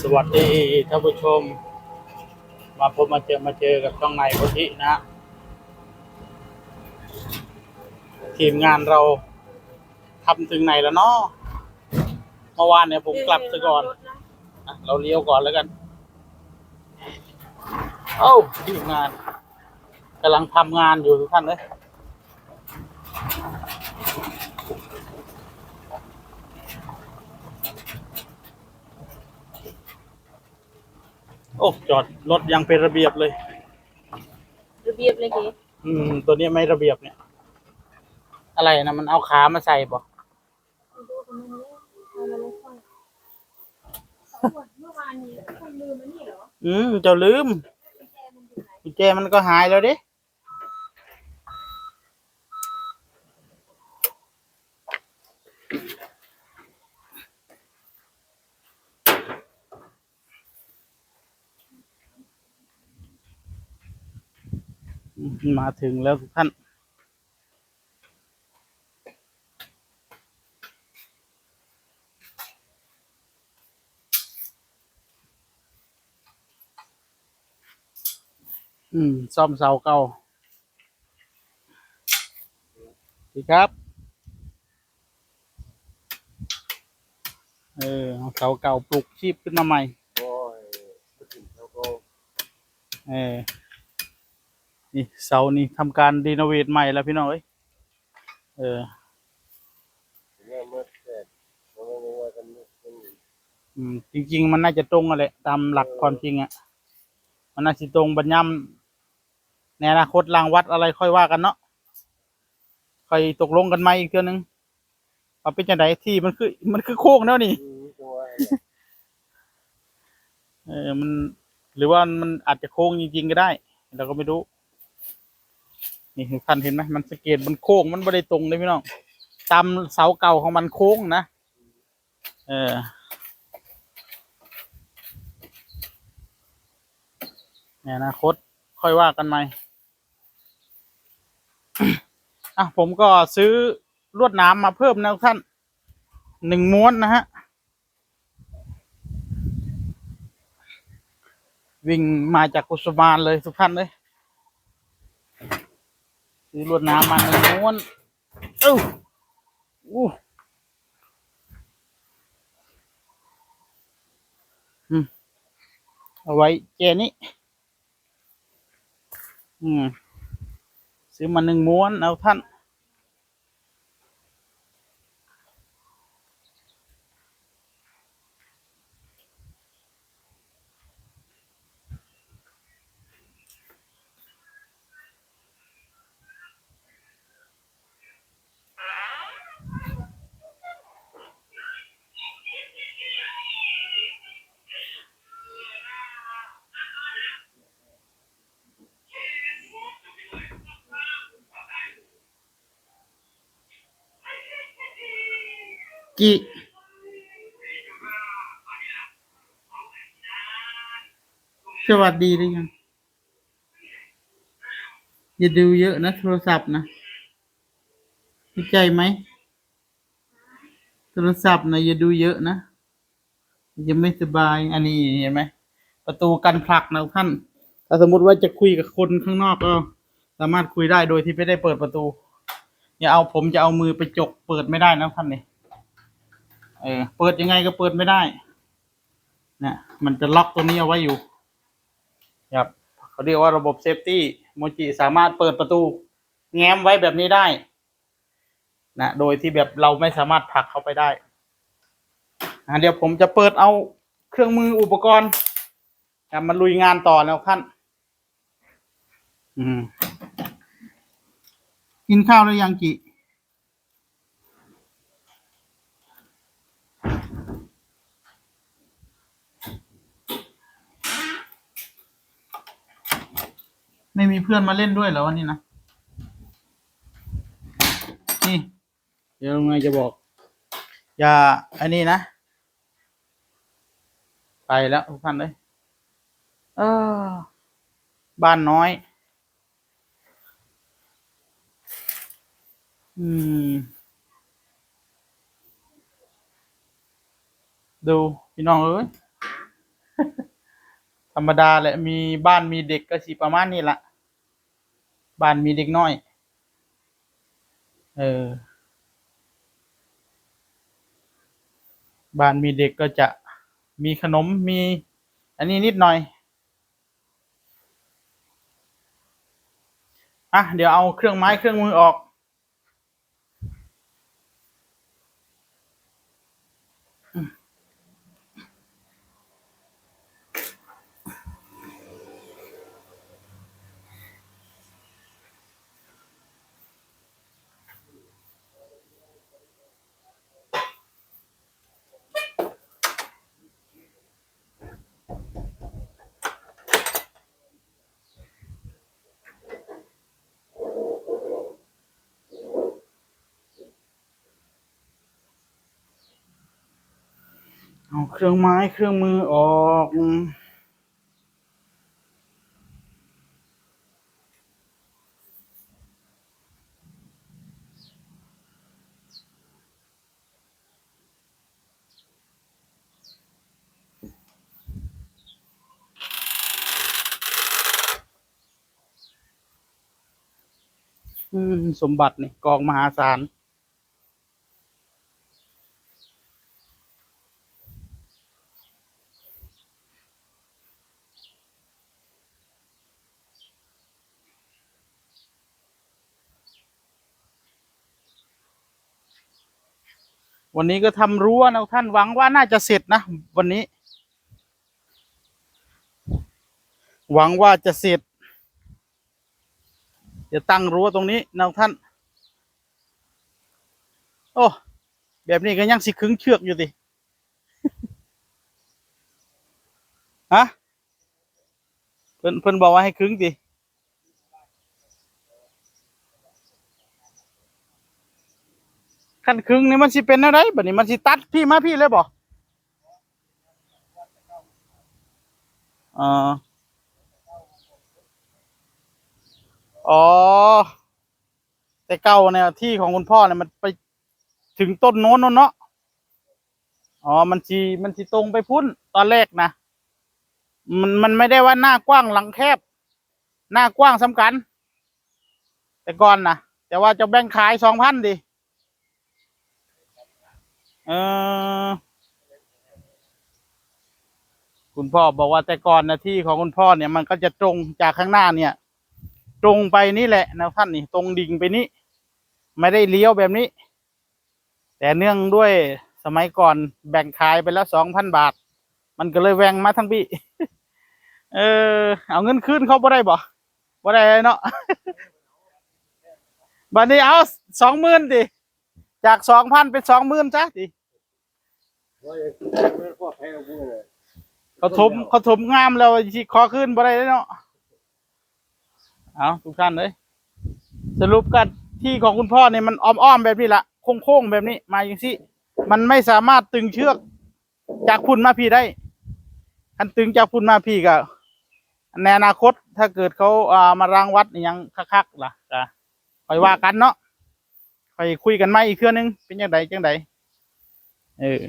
สวัสดีท่านผู้ชม มาพบมาเจอมาเจอกับช่องในโพธินะ ทีมงานเราทำถึงไหนแล้วเนาะเมื่อวานเนี่ยผมกลับซะก่อนอะเราเลี้ยวก่อนแล้วกัน เอ้าทีมงานกำลังทำงานอยู่ทุกท่านเลย โอ้จอดรถยังเป็นระเบียบเลย ระเบียบเลยเก๋อืม ตัวนี้ไม่ระเบียบเนี่ย อะไรนะมันเอาขามาใส่บ่เมื่อวานนี้คนลืมมันนี่เหรออืมเจ้าลืมกุญแจมันก็หายแล้วดิ มมาถึงแล้วทุกท่าน อืม ซ่อมเสาเก่าดีครับ เออเอาเสาเก่าปลุกชีพขึ้นมาใหม่ โอ้ยพูดถึงแล้วก็เออ นี่เสานี่ทำการรีโนเวทใหม่แล้วพี่น้องเอ้ยเออเมื่อเมื่อเสร็จเมื่อเมื่อวันกันนี่อืมจริง ๆ มันน่าจะตรงกันแหละตามหลักความจริงอะ่ะ มันน่าจะตรงบัญญัมในอนาคตรางวัดอะไรค่อยว่ากันเนาะค่อยตกลงกันใหม่อีกเทื่อนึงว่าเป็นจังไดที่มันคือ มันคือโค้งแล้วนี่เออมัน หรือว่ามันอาจจะโค้งจริงๆก็ได้ เราก็ไม่รู้ นี่ทุกท่านเห็นไหมมันสงเกตมันโค้งมันไม่ได้ตรงเลยพี่น้องตามเสาเก่าของมันโค้งนะเออในอนาคตค่อยว่ากันใหม่อะผมก็ซื้อลวดน้ำมาเพิ่มนะทุกท่านหนึ่งม้วนนะฮะ วิ่งมาจากกุสมานเลยทุกท่านเลย ซื้อลวดน้ำมาหนึ่งม้วนเอ้าอู้อืมเอาไว้แกนี้อืมซื้อมาหนึ่งม้วนเอาท่าน สวัสดีหรือยังอย่าดูเยอะนะโทรศัพท์นะเข้าใจไหมโทรศัพท์นะอย่าดูเยอะนะยังไม่สบาย อันนี้เห็นไหมประตูกันผลักนะท่าน ถ้าสมมติว่าจะคุยกับคนข้างนอกก็ สามารถคุยได้โดยที่ไม่ได้เปิดประตู อย่าเอาผมจะเอามือไปจกเปิดไม่ได้นะท่านนี่ เออเปิดยังไงก็เปิดไม่ได้นะมันจะล็อกตัวนี้เอาไว้อยู่ครับเขาเรียกว่าระบบเซฟตี้โมจิสามารถเปิดประตู แง้มไว้แบบนี้ได้นะโดยที่แบบเราไม่สามารถผลักเข้าไปได้อะเดี๋ยวผมจะเปิดเอาเครื่องมืออุปกรณ์นะมาลุยงานต่อแล้วท่านอืมกินข้าวหรือยังจิ ไม่มีเพื่อนมาเล่นด้วยเหรอวันนี้นะ นี่ เดี๋ยวไงจะบอก อย่า อันนี้นะ ไปแล้วทุกท่านเลย เออ บ้านน้อย อืม ดู พี่น้องเอ้ย ธรรมดาแหละมีบ้านมีเด็กก็สิประมาณนี้ละบ้านมีเด็กน้อย เออ บ้านมีเด็กก็จะมีขนมมี อันนี้นิดหน่อย อะ เดี๋ยวเอาเครื่องไม้เครื่องมือออก เอาเครื่องไม้เครื่องมือออกสมบัตินี่กองมหาศาล วันนี้ก็ทำรั้วนะท่านหวังว่าน่าจะเสร็จนะ วันนี้ หวังว่าจะเสร็จ จะตั้งรั้วตรงนี้นะท่าน โอ้แบบนี้ก็ยังสิขึงเชือกอยู่ดิฮะเพิ่นเพิ่นบอกว่าให้ขึงดิ ขั้นครึ่งนี่มันสิเป็นอะไรบัดนี้มันสิตัดพี่มาพี่เลยบ่อ่ออ๋อ แต่เก่าเนี่ยที่ของคุณพ่อเนี่ยมันไปถึงต้นโน้นนนเนาะ อ๋อ มันสิมันสิตรงไปพุ่นตอนแรกนะ มันมันไม่ได้ว่าหน้ากว้างหลังแคบ หน้ากว้างสำคัญ แต่ก่อนนะแต่ว่าจะแบ่งขายสองพันดิ เออคุณพ่อบอกว่าแต่ก่อนนะที่ของคุณพ่อเนี่ยมันก็จะตรงจากข้างหน้าเนี่ย ตรงไปนี่แหละนะท่านนี่ตรงดิ่งไปนี้ไม่ได้เลี้ยวแบบนี้ แต่เนื่องด้วยสมัยก่อนแบ่งขายไปแล้วสองพันบาท มันก็เลยแวงมาทั้งพี่เออ เอาเงินคืนเขาบ่ได้บ่บ่ได้เนาะบัดนี้เอาสองหมื่นดิ จากสองพันเป็นสองหมื่นจ้ะดิว่าอย่างนี้พ่อแพ้พูดเขาถมเขาถมงามแล้วขอขึ้นบ่ได้เนาะเอาทุกท่านเลยสรุปกันที่ของคุณพ่อเนี่ยมันอ้อมๆแบบนี้ละโค้งๆแบบนี้ มาอย่างซี่มันไม่สามารถตึงเชือกจากพุ่นมาพี่ได้คันตึงจากพุ่นมาพี่ก็ในอนาคตถ้าเกิดเขาอ่ามารางวัดอหยังคักๆล่ะก็ค่อยว่ากันเนาะ อยคุยกันไหมอีกเครื่องนึงเป็นยังไงจังไดเออ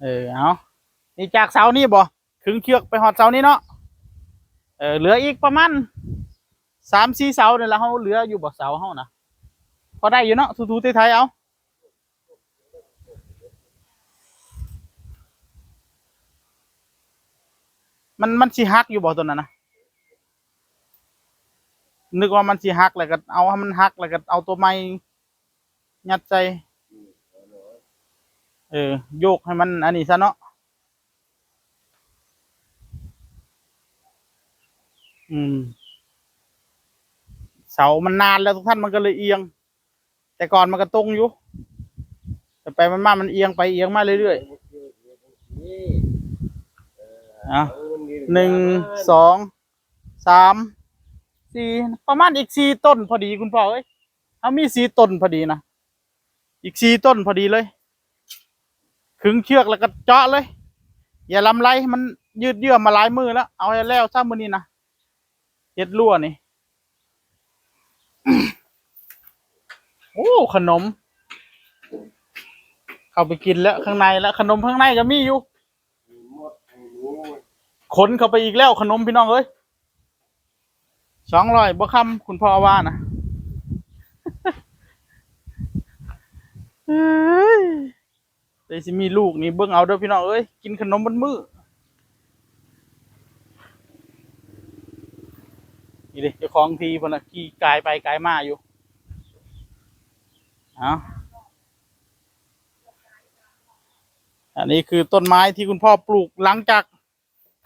เออเอานี่จากเสานี่บ่ขึงเชือกไปหอดเสานี่เนาะเออเหลืออีกประมาณสามสี่เสาเนี่ยละเขาเหลืออยู่บ่เสาเขานะพอได้อยู่เนาะทูๆไทยเอามันมันสิหักอยู่บ่ตัวนั้นนะ นึกว่ามันสิหักแล้วก็เอาให้มันหักแล้วก็เอาตัวไม้ยัดใจเออโยกให้มันอันนี้ซะเนาะอืม เสามันนานแล้วทุกท่านมันก็เลยเอียง แต่ก่อนมันก็ตรงอยู่ แต่ไปมันมามันเอียงไปเอียงมาเรื่อยนี่ๆอะหนึ่งสองสาม สี่ประมาณอีกสี่ต้นพอดีคุณพ่อเอ้ยเอามีสี่ต้นพอดีนะอีกสี่ต้นพอดีเลยขึงเชือกแล้วก็เจาะเลย อย่าลำไรมันยืดเยื้อมาหลายมือแล้ว เอาให้แล้วซ้ำมือนี้นะเฮ็ดรั่วนี่โอ้ขนม เข้าไปกินแล้วข้างในแล้ว ขนมข้างในก็มีอยู่ขนเข้าไปอีกแล้วขนมพี่น้องเอ้ย สองร้อยบ่คำคุณพ่อว่านะเฮ้ยแต่สิมีลูกนี่เบิ่งเอาเด้อพี่น้องเอ้ยกินขนมบนมือนี่เด้เจ้าของทีเพนน่ะขี่กายไปกายมาอยู่เอาอันนี้คือต้นไม้ที่คุณพ่อปลูกหลังจาก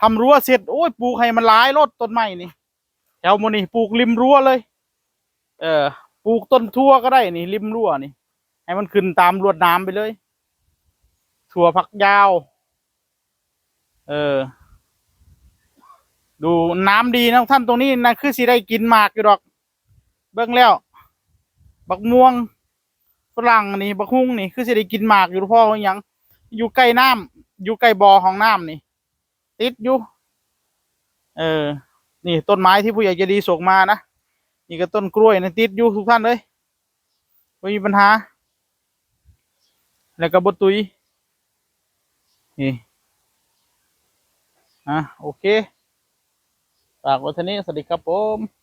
ทำรั้วเสร็จโอ้ยปลูกให้มันหลายรถต้นไม้นี่แถ วโมนี่ปลูกริมรั้วเลย เออปลูกต้นทั่วก็ได้นี่ ริมรั้วนี่ ให้มันขึ้นตามรวดน้ำไปเลย ถั่วผักยาว เออ ดูน้ำดีนะท่านตรงนี้นะคือสิได้กินหมากอยู่ดอก เบิ่งแล้ว บักม่วงฝรั่งนี่บักฮุ้งนี่คือสิได้กินหมากอยู่พ่อว่าหยังอยู่ใกล้น้ำอยู่ใกล้บ่อของน้ำนี่ ติดอยู่ เออ นี่ต้นไม้ที่ผู้ใหญ่ใจะดีส่งมานะนี่ก็ต้นกล้วยนะติดอยู่ทุกท่านเลยไม่มีปัญหา แล้วก็บตุยนี่อะโอเคฝากไว้ท่านี้สวัสดีครับผม